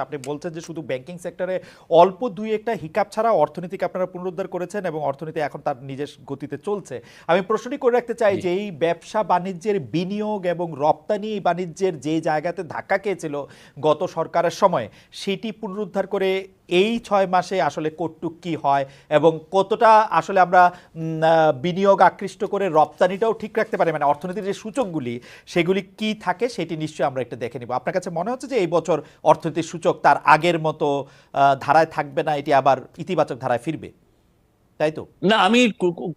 আপনি বলছেন যে শুধু ব্যাংকিং সেক্টরে অল্প দুই একটা হিকাপ ছাড়া অর্থনীতিকে আপনারা পুনরুদ্ধার করেছেন এবং অর্থনীতি এখন তার নিজের গতিতে চলছে। আমি প্রশ্নটি করে রাখতে চাই যে এই ব্যবসা বাণিজ্যের বিনিয়োগ এবং রপ্তানি বাণিজ্যের যে জায়গাতে ধাক্কা খেয়েছিল গত সরকারের সময় সেটি পুনরুদ্ধার করে এই ছয় মাসে আসলে কটুক কি হয় এবং কতটা আসলে আমরা বিনিয়োগ আকৃষ্ট করে রপ্তানিটাও ঠিক রাখতে পারি? মানে অর্থনীতির যে সূচকগুলি সেগুলি কি থাকে সেটি নিশ্চয়ই আমরা একটু দেখে নিব। আপনার কাছে মনে হচ্ছে যে এই বছর অর্থনীতির সূচক তার আগের মতো ধারায় থাকবে না এটি আবার ইতিবাচক ধারায় ফিরবে। তাই তো? না আমি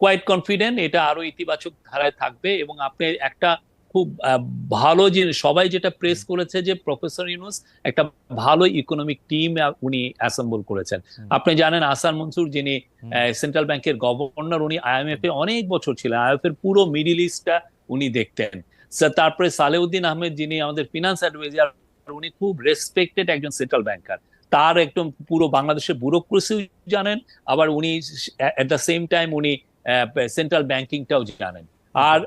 কোয়াইট কনফিডেন্ট এটা আরও ইতিবাচক ধারায় থাকবে এবং আপনি একটা খুব ভালো জিনিস সবাই যেটা প্রেস করেছে যে প্রফেসর ইউনুস একটা ভালো ইকোনমিক টিম উনি অ্যাসেম্বল করেছেন। আপনি জানেন আসান মনসুর যিনি। সেন্ট্রাল ব্যাংকের গভর্নর উনি আইএমএফ এ অনেক বছর ছিলেন। আইএমএফ এর পুরো মিডিল ইস্টটা উনি দেখতেন। তারপরে সালেউদ্দিন আহমেদ যিনি আমাদের ফিনান্স অ্যাডভাইজার উনি খুব রেসপেক্টেড একজন সেন্ট্রাল ব্যাংকার তার একদম পুরো বাংলাদেশের ব্যুরোক্রেসি জানেন, আবার উনি এট দ্য সেম টাইম উনি সেন্ট্রাল ব্যাংকিংটাও জানেন। আর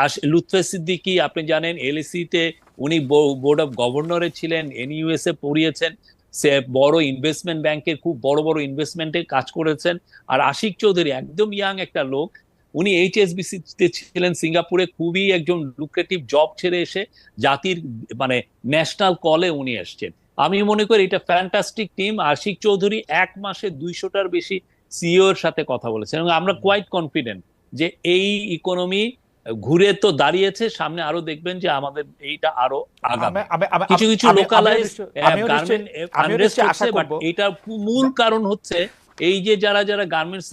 আর লুৎফে সিদ্দিকি আপনি জানেন এলএসি তে উনি বোর্ড অফ গভর্নরে ছিলেন এনইউএস এ পড়িয়েছেন। সে বড় ইনভেস্টমেন্ট ব্যাংকের খুব বড় বড় ইনভেস্টমেন্টে কাজ করেছেন। আর আশিক চৌধুরী একদম ইয়াং একটা লোক উনি এইচএসবিসি তে ছিলেন সিঙ্গাপুরে খুবই একজন লুক্রেটিভ জব ছেড়ে এসে জাতির মানে ন্যাশনাল কলে উনি এসছেন। আমি মনে করি এটা ফ্যান্টাস্টিক টিম আশিক চৌধুরী এক মাসে দুইশোটার বেশি সিইও এর সাথে কথা বলেছেন এবং আমরা কোয়াইট কনফিডেন্ট যে এই ইকোনমি ঘুরে তো দাঁড়িয়েছে সামনে আরও দেখবেন যে আমাদের এইটা আরও আগামে কিছু কিছু লোকালাইজ বাট করব। মূল কারণ হচ্ছে এই যে যারা যারা গার্মেন্টস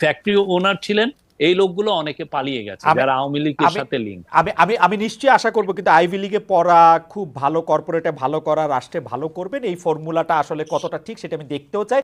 ফ্যাক্টরি ওনার ছিলেন এই লোকগুলো অনেকে পালিয়ে গেছে যারা আওয়ামী লীগের সাথে লিঙ্ক আমি আমি আমি নিশ্চয়ই আশা করব কিন্তু আইভি লিগে পড়া খুব ভালো কর্পোরেটে ভালো করা রাষ্ট্রে ভালো করবেন এই ফর্মুলাটা আসলে কতটা ঠিক সেটা আমি দেখতেও চাই।